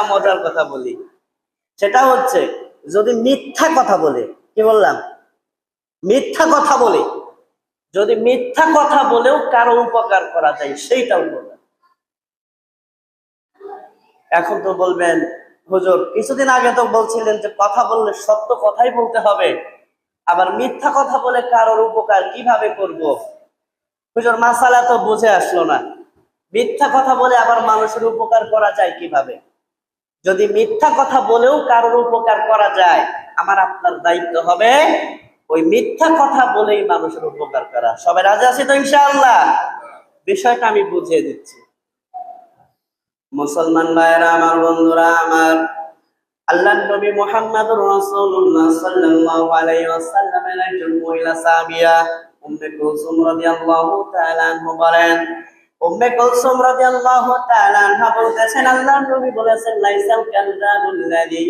একটা মজার কথা বলি। সেটা হচ্ছে, যদি মিথ্যা কথা বলে, কি বললাম? মিথ্যা কথা বলে। যদি মিথ্যা কথা বলেও কারও উপকার করা যায়, সেইটাও বলবেন এখন তো বলবেন, হুজুর, কিছুদিন আগে তো বলছিলেন যে কথা বললে সত্য কথাই বলতে হবে। আবার মিথ্যা কথা বলে কারোর উপকার কীভাবে করব? হুজুর, মাসালা তো বুঝে আসলো না। মিথ্যা কথা বলে আবার মানুষের উপকার করা যায় কীভাবে? যদি মিথ্যা কথা বলেও কারোর উপকার করা যায়, আমার আপনার দায়িত্ব হবে ওই মিথ্যা কথা বলেই মানুষের উপকার করা। সবাই রাজি আছি তো ইনশাআল্লাহ? বিষয়টা আমি বুঝিয়ে দিচ্ছি। মুসলমান ভাইরা আমার বন্ধুরা, আমার আল্লাহ নবী মুহাম্মদুর রাসূলুল্লাহ সাল্লাল্লাহু আলাইহি ওয়াসাল্লামের একজন মহিলা সাহাবিয়া, উম্মে কুলসুম রাদিয়াল্লাহু তাআলা বলেন উম্মে কুলসুম রাদিয়াল্লাহু তাআলা আনহা বলতেছেন আল্লাহ নবী বলেছেন, লাইসাল কাযযাবুল লাযী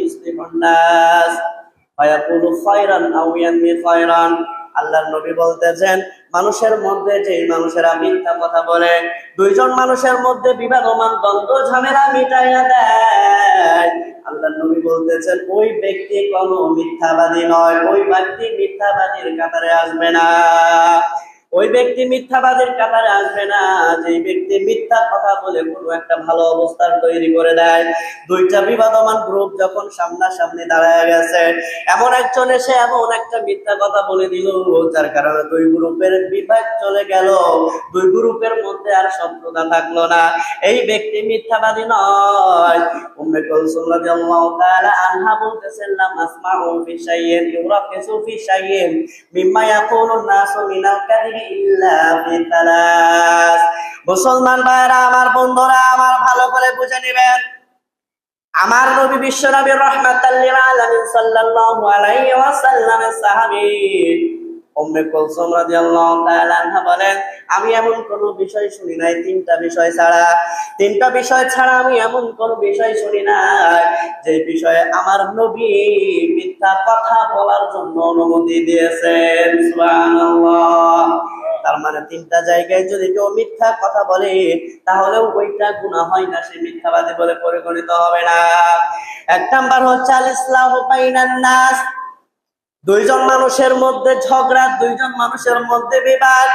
নাস। ফায়াকুলু খায়রান আও খায়রান। আল্লাহর নবী বলতেছেন, মানুষের মধ্যে যে মানুষেরা মিথ্যা কথা বলে, দুইজন মানুষের মধ্যে বিবাদমান দ্বন্দ্ব ঝামেলা মিটাইয়া দেয়। আল্লাহর নবী বলতেছেন, ওই ব্যক্তি কোনো মিথ্যাবাদী নয়, ওই ব্যক্তি মিথ্যাবাদীর কাতারে আসবে না। ওই ব্যক্তি মিথ্যাবাদের কাতারে আসবে না যে ব্যক্তি মিথ্যা কথা বলে কোনো একটা ভালো অবস্থান তৈরি করে দেয়। দুইটা বিবাদমান গ্রুপ যখন সামনাসামনি দাঁড়ায় গেছে, এমন একজন এসে এমন একটা মিথ্যা কথা বলে দিল, যার কারণে দুই গ্রুপের বিভাগ চলে গেল। দুই গ্রুপের মধ্যে আর শত্রুতা থাকল না। এই ব্যক্তি মিথ্যাবাদী নয়। উম্মে কুলসুম রাদিয়াল্লাহু তাআলা আনহা বলতেছেন, লা মাসমাউ ফি শাইইন ইউরাফিসু ফি শাইইন মিম্মা ইয়াকুলু নাসু মিনাল কাযিবি মুসলমান ভাইরা আমার বন্ধুরা, আমার ভালো করে বুঝে নেবেন। আমার নবী বিশ্ব নবী রহমাতাল লিল আলামিন সাল্লাল্লাহু আলাইহি ওয়াসাল্লামের সাহাবী তিনটা আমার নবী মিথ্যা কথা বলার জন্য অনুমতি দিয়েছেন। তার মানে তিনটা জায়গায় যদি কেউ মিথ্যা কথা বলে, তাহলেও ওইটা গুনাহ হয় না, সে মিথ্যাবাদী বলে পরিগণিত হবে না। এক নাম্বার হচ্ছে আল ইসলাম নাস। দুইজন মানুষের মধ্যে ঝগড়া, দুইজন মানুষের মধ্যে বিবাদ,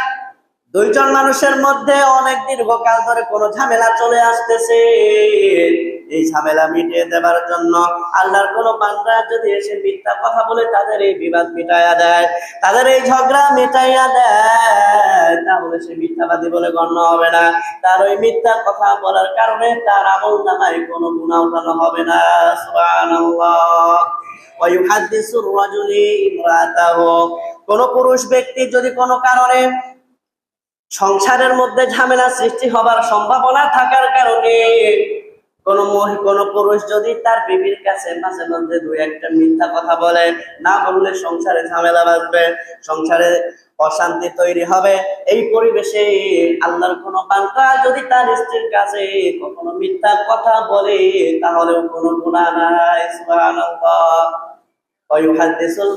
দুইজন মানুষের মধ্যে অনেক দীর্ঘকাল ধরে কোনো ঝামেলা চলে আসতেছে। এই ঝামেলা মিটিয়ে দেবার জন্য আল্লাহর কোন বান্দা যদি এসে মিথ্যা কথা বলে তাদের এই বিবাদ মিটাইয়া দেয়, তাদের এই ঝগড়া মিটাইয়া দেয়, তাহলে সে মিথ্যাবাদী বলে গণ্য হবে না। তার ওই মিথ্যা কথা বলার কারণে তার আমল নামায় কোনো গুণা হবে না। সুবহানাল্লাহ। কোন পুরুষ ব্যক্তি যদি কোনো কারণে সংসারের মধ্যে ঝামেলা সৃষ্টি হবার সম্ভাবনা থাকার কারণে কোন মহি, কোন পুরুষ যদি তার বিবির কাছে মাঝে মধ্যে দুই একটা মিথ্যা কথা বলে, না বললে সংসারে ঝামেলা বাঁধবে, সংসারে অশান্তি তৈরি হবে। এই পরিবেশে আল্লাহর কোনো বান্দা যদি তার স্ত্রীর কাছে কখনো মিথ্যা কথা বলে, তাহলেও কোনো গুনাহ নাই, সুবহানাল্লাহ। ওয়ায়ুহাদ্দিসুল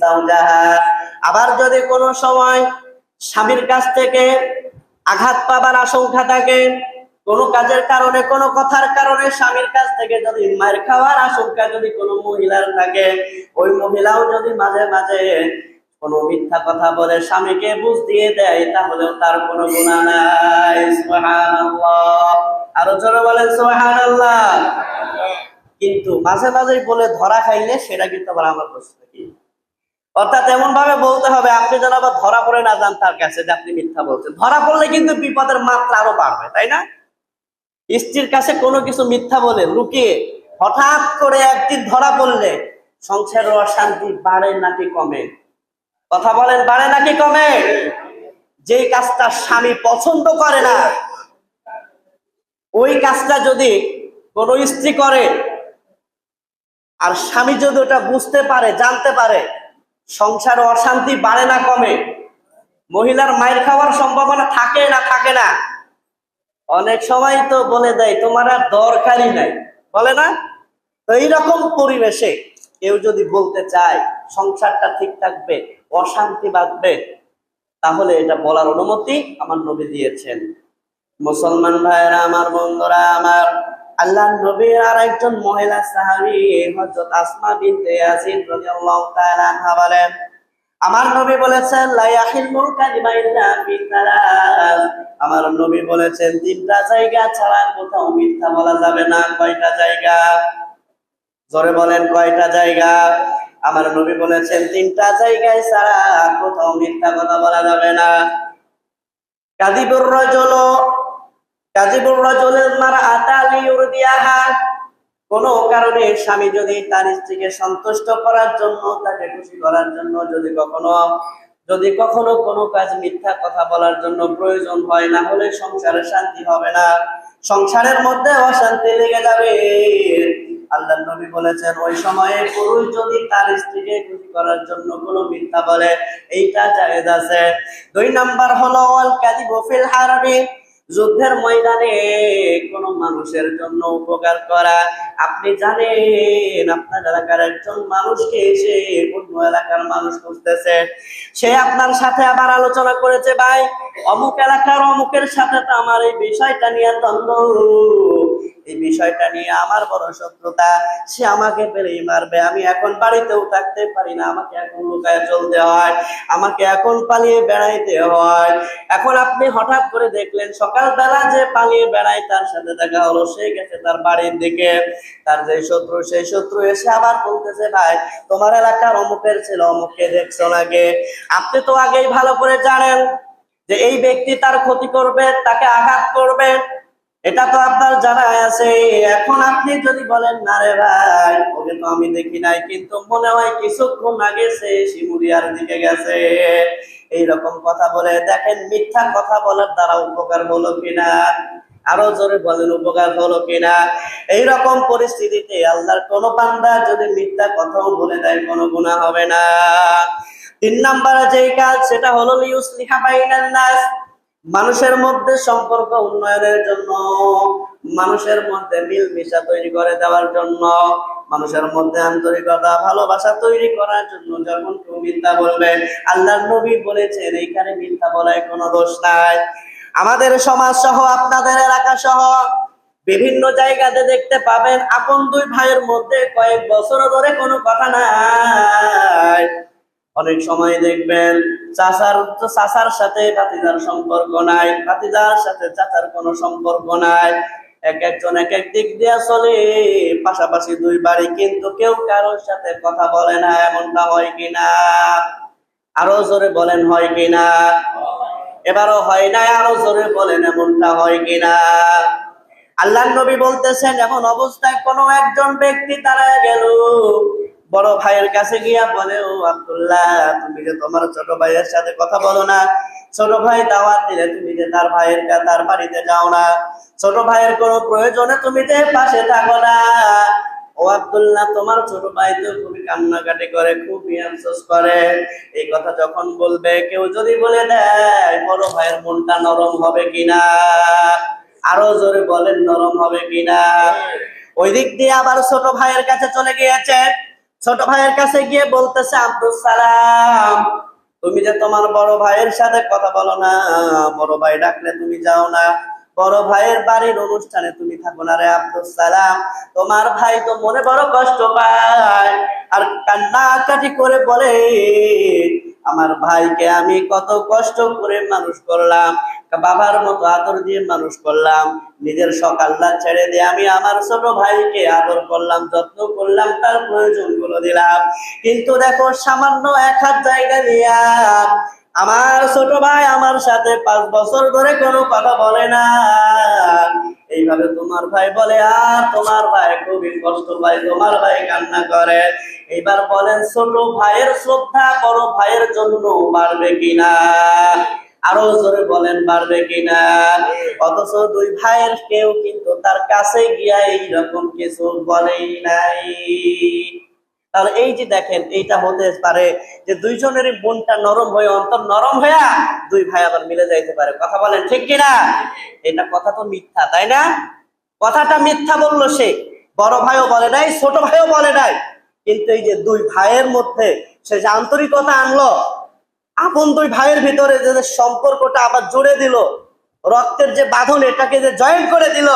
যাওজাহা আবার যদি কোনো সময় স্বামীর কাছ থেকে আঘাত পাবার আশঙ্কা থাকে কোনো কাজের কারণে, কোনো কথার কারণে স্বামীর কাছ থেকে যদি মায়ের খাওয়ার আশঙ্কা যদি কোনো মহিলার থাকে, ওই মহিলাও যদি মাঝে মাঝে কোনো মিথ্যা কথা বলে স্বামীকে বুঝ দিয়ে দেয়, তাহলেও তার কোনো গুণা নাই। আরও জোরে বলেন সুবহানাল্লাহ। কিন্তু মাঝে মাঝেই বলে ধরা খাইলে সেটা কিন্তু আবার আমার প্রশ্ন কি? অর্থাৎ এমন ভাবে বলতে হবে, আপনি যেন আবার ধরা পড়ে না যান তার কাছে যে আপনি মিথ্যা বলছেন। ধরা পড়লে কিন্তু বিপদের মাত্রা আরও বাড়বে, তাই না? স্ত্রীর কাছে কোনো কিছু মিথ্যা বলে লুকিয়ে হঠাৎ করে একদিন ধরা পড়লে সংসারের অশান্তি বাড়ে নাকি কমে? কথা বলেন, বাড়ে নাকি কমে? যে কাজটা স্বামী পছন্দ করে না, ওই কাজটা যদি কোন স্ত্রী করে, আর স্বামী যদি ওটা বুঝতে পারে, জানতে পারে, সংসারে অশান্তি বাড়ে না কমে, মহিলার মায়ের খাওয়ার সম্ভাবনা থাকে না থাকে না অনেক সময় তো বলে দেয়, তোমার আর দরকারই নাই। বলে না? তো এইরকম পরিবেশে কেউ যদি বলতে চায়, সংসারটা ঠিক থাকবে, অশান্তি বাঁধবে, তাহলে এটা বলার অনুমতি আমার নবী দিয়েছেন। মুসলমান ভাইয়েরা, আমার বন্ধুরা, আমার আল্লাহ নবীর আর একজন মহিলা সাহাবী, হযরত আসমা বিনতে ইয়াসিন রাদিয়াল্লাহু তাআলা বলেন আমার নবী বলেছেন আমার নবী বলেছেন, তিনটা জায়গা ছাড়া কোথাও মিথ্যা বলা যাবে না, কয়টা জায়গা? জোরে বলেন, কয়টা জায়গা? আমার নবী বলেছেন, তিনটা জায়গায় ছাড়া কোথাও মিথ্যা কথা বলা যাবে না। কাদিবুর রজল কাদিবুর রজলের মারা আতালি উরদিয়াহা কোন কারণে স্বামী যদি তার স্ত্রীকে সন্তুষ্ট করার জন্য, তাকে খুশি করার জন্য, যদি কখনো যদি কখনো কোনো কাজ মিথ্যা কথা বলার জন্য প্রয়োজন হয়, না হলে সংসারে শান্তি হবে না। সংসারের মধ্যে অশান্তি লেগে যাবে। আল্লাহ নবী বলেছেন, ওই সময়ে পুরুষ যদি তার স্ত্রীকে খুশি করার জন্য কোনো মিথ্যা বলে, এইটা জায়েজ আছে। দুই নাম্বার হলো, ওয়াল কাযিবু ফিল হারবি। যুদ্ধের ময়দানে কোন মানুষের জন্য উপকার করা। আপনি জানেন, আপনার এলাকার একজন মানুষকে এসে অন্য এলাকার মানুষ খুঁজতেছে। সে আপনার সাথে আবার আলোচনা করেছে, ভাই, অমুক এলাকার অমুকের সাথে তো আমার এই বিষয়টা নিয়ে দ্বন্দ্ব। এই বিষয়টা নিয়ে আমার বড় শত্রুতা, সে আমাকে পেলেই মারবে। আমি এখন বাড়িতেও থাকতে পারি না, আমাকে এখন লুকায় চলতে হয়, আমাকে এখন পালিয়ে বেড়াইতে হয়। এখন আপনি হঠাৎ করে দেখলেন, সকালবেলা যে পালিয়ে বেড়ায় তার সাথে দেখা হলো, সে গেছে তার বাড়ির দিকে। তার যে শত্রু, সেই শত্রু এসে আবার বলতেছে, ভাই, তোমার এলাকার অমুকের ছিল অমুককে দেখছ নাকি? আপনি তো আগেই ভালো করে জানেন যে এই ব্যক্তি তার ক্ষতি করবে, তাকে আঘাত করবে। এটা তো আপনার জানা আছে। এখন আপনি যদি বলেন, না রে ভাই, ওকে তো আমি দেখি নাই। কিন্তু মনে হয় কিছুক্ষণ আগে সে শিমুরিয়ার দিকে গেছে। এইরকম কথা বলে, দেখেন মিথ্যা কথা বলার দ্বারা উপকার হলো কিনা? আরও জোরে বলেন, উপকার হলো কিনা? এইরকম পরিস্থিতিতে আল্লাহর কোন বান্দা যদি মিথ্যা কথাও বলে দেয়, কোনো গুণা হবে না। তিন নাম্বার যে কাজ, সেটা হলো, লিউসলিহা বাইনান নাস। মানুষের মধ্যে সম্পর্ক উন্নয়নের জন্য, মানুষের মধ্যে মিলমিশা তৈরি করে দেওয়ার জন্য, মানুষের মধ্যে আন্তরিকতা, ভালোবাসা তৈরি করার জন্য যখন কেউ মিথ্যা বলবে আল্লাহ নবী বলেছেন, এইখানে মিথ্যা বলায় কোনো দোষ নাই। আমাদের সমাজ সহ আপনাদের এলাকা সহ বিভিন্ন জায়গাতে দেখতে পাবেন, আপন দুই ভাইয়ের মধ্যে কয়েক বছর ধরে কোনো কথা নাই। অনেক সময় দেখবেন চাচার চাচার সাথে ভাতিজার সম্পর্ক নাই, ভাতিজার সাথে চাচার কোনো সম্পর্ক নাই। এক একজন এক এক দিক দিয়ে চলে, পাশাপাশি দুই বাড়ি কিন্তু কেউ কারোর সাথে কথা বলে না, এমনটা হয় কিনা? আরও জোরে বলেন, হয় কিনা? এবারও হয় না আরও জোরে বলেন, এমনটা হয় কিনা? আল্লাহ নবী বলতেছেন, এমন অবস্থায় কোনো একজন ব্যক্তি তারা গেল। বড় ভাইয়ের কাছে গিয়া বলে, ও আব্দুল্লাহ, তুমি যে তোমার ছোট ভাইয়ের সাথে কথা বলো না। ছোট ভাই দাওয়াত দিলে তুমি যে তার ভাইয়ের তার বাড়িতে যাও না। ছোট ভাইয়ের কোনো প্রয়োজনে তুমি যে পাশে থাকো না। ও আব্দুল্লাহ, তোমার ছোট ভাই তো খুবই কান্নাকাটি করে, খুবই আফসোস করে। এই কথা যখন বলবে, কেউ যদি বলে দেয়, বড় ভাইয়ের মনটা নরম হবে কিনা? আরও জোরে বলেন, নরম হবে কিনা? ওই দিক দিয়ে আবার ছোট ভাইয়ের কাছে চলে গিয়েছে। ছোট ভাইয়ের কাছে গিয়ে বলতেছে, আব্দুল সালাম, তুমি যে তোমার বড় ভাইয়ের সাথে কথা বলো না, বড় ভাই ডাকলে তুমি যাও না। বড় ভাইয়ের বাড়ির অনুষ্ঠানে তুমি থাকো না রে আব্দুল সালাম। তোমার ভাই তো মনে বড় কষ্ট পায় আর কান্নাকাটি করে বলে, আমার ভাইকে আমি কত কষ্ট করে মানুষ করলাম, বাবার মতো আদর দিয়ে মানুষ করলাম, নিজের সকাল্লা ছেড়ে দিয়ে আমি আমার ছোট ভাইকে আদর করলাম, যত্ন করলাম, তার প্রয়োজনগুলো দিলাম। কিন্তু দেখো সামান্য এক হাত জায়গা দিয়া আমার ছোট ভাই আমার সাথে পাঁচ বছর ধরে কোনো কথা বলে না। এইভাবে তোমার ভাই বলে, আর তোমার ভাই খুবই কষ্ট পায়, তোমার ভাই কান্না করে। এইবার বলেন, ছোট ভাইয়ের শ্রদ্ধা বড় ভাইয়ের জন্য বাড়বে কিনা আরও জোরে বলেন, বাড়বে কিনা অথচ দুই ভাইয়ের কেউ কিন্তু তার কাছে গিয়া এইরকম কিছু বলেই নাই। তাহলে এই যে দেখেন, এইটা হতে পারে যে দুইজনের মনটা নরম হয়ে, অন্তর নরম হয়ে দুই ভাই আবার মিলে যাইতে পারে। কথা বলেন ঠিক কিনা? এটা কথা তো মিথ্যা, তাই না? কথাটা মিথ্যা বলল সে। বড় ভাইও বলে নাই, ছোট ভাইও বলে নাই। কিন্তু এই যে দুই ভাইয়ের মধ্যে সে যে আন্তরিকতা আনলো, আপন দুই ভাইয়ের ভিতরে যে সম্পর্কটা আবার জুড়ে দিল, রক্তের যে বাঁধন এটাকে যে জয়েন্ট করে দিল,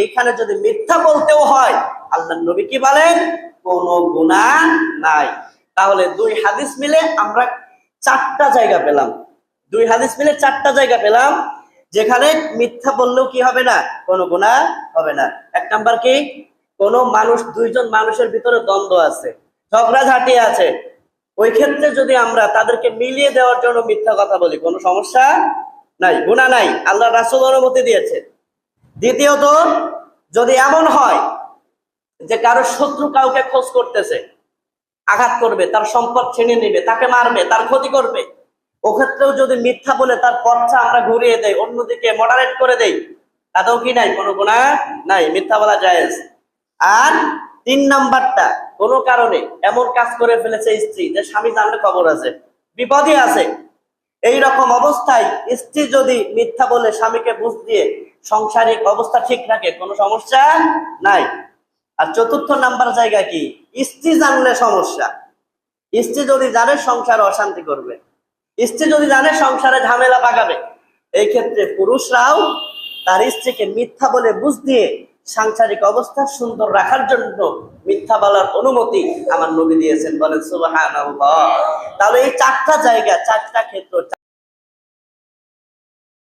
এইখানে যদি মিথ্যা বলতেও হয় আল্লাহ নবী কি বলেন? কোনো গুণা নাই। তাহলে দুই হাদিস মিলে আমরা চারটা জায়গা পেলাম। দুই হাদিস মিলে চারটা জায়গা পেলাম, যেখানে মিথ্যা বললেও কি হবে না, কোনো গুণা হবে না। এক নাম্বার কি? কোন মানুষ, দুইজন মানুষের ভিতরে দ্বন্দ্ব আছে, ঝগড়াঝাটি আছে। ওই ক্ষেত্রে যদি আমরা তাদেরকে মিলিয়ে দেওয়ার জন্য মিথ্যা কথা বলি, কোনো সমস্যা নাই গুণা নাই। আল্লাহ রাসুল অনুমতি দিয়েছে। দ্বিতীয়ত, যদি এমন হয় যে কারও শত্রু কাউকে খোঁজ করতেছে, আঘাত করবে, তার সম্পদ ছিনে নেবে, তাকে মারবে, তার ক্ষতি করবে। ওক্ষেত্রেও যদি মিথ্যা বলে তার পথটা আমরা ঘুরিয়ে দেই, অন্যদিকে মডারেট করে দেই, তাতেও কি নাই? কোনো গুণা নাই, মিথ্যা বলা জায়েজ। আর তিন নাম্বারটা, কোনো কারণে এমন কাজ করে ফেলেছে স্ত্রী, যে স্বামী জানলে খবর আছে, বিপদে আছে। এই রকম অবস্থায় স্ত্রী যদি মিথ্যা বলে স্বামীকে বুঝ দিয়ে সংসারিক অবস্থা ঠিক রাখে, কোনো সমস্যা নাই। আর চতুর্থ নাম্বার জায়গা কি? স্ত্রী জানলে সমস্যা। স্ত্রী যদি জানে, সংসারে অশান্তি করবে। স্ত্রী যদি জানে, সংসারে ঝামেলা পাকাবে। এই ক্ষেত্রে পুরুষরাও তার স্ত্রীকে মিথ্যা বলে বুঝ দিয়ে সাংসারিক অবস্থা সুন্দর রাখার জন্য মিথ্যা বলার অনুমতি আমার নবী দিয়েছেন। বলেন সুবাহ তাহলে এই চারটা জায়গা, চারটা ক্ষেত্র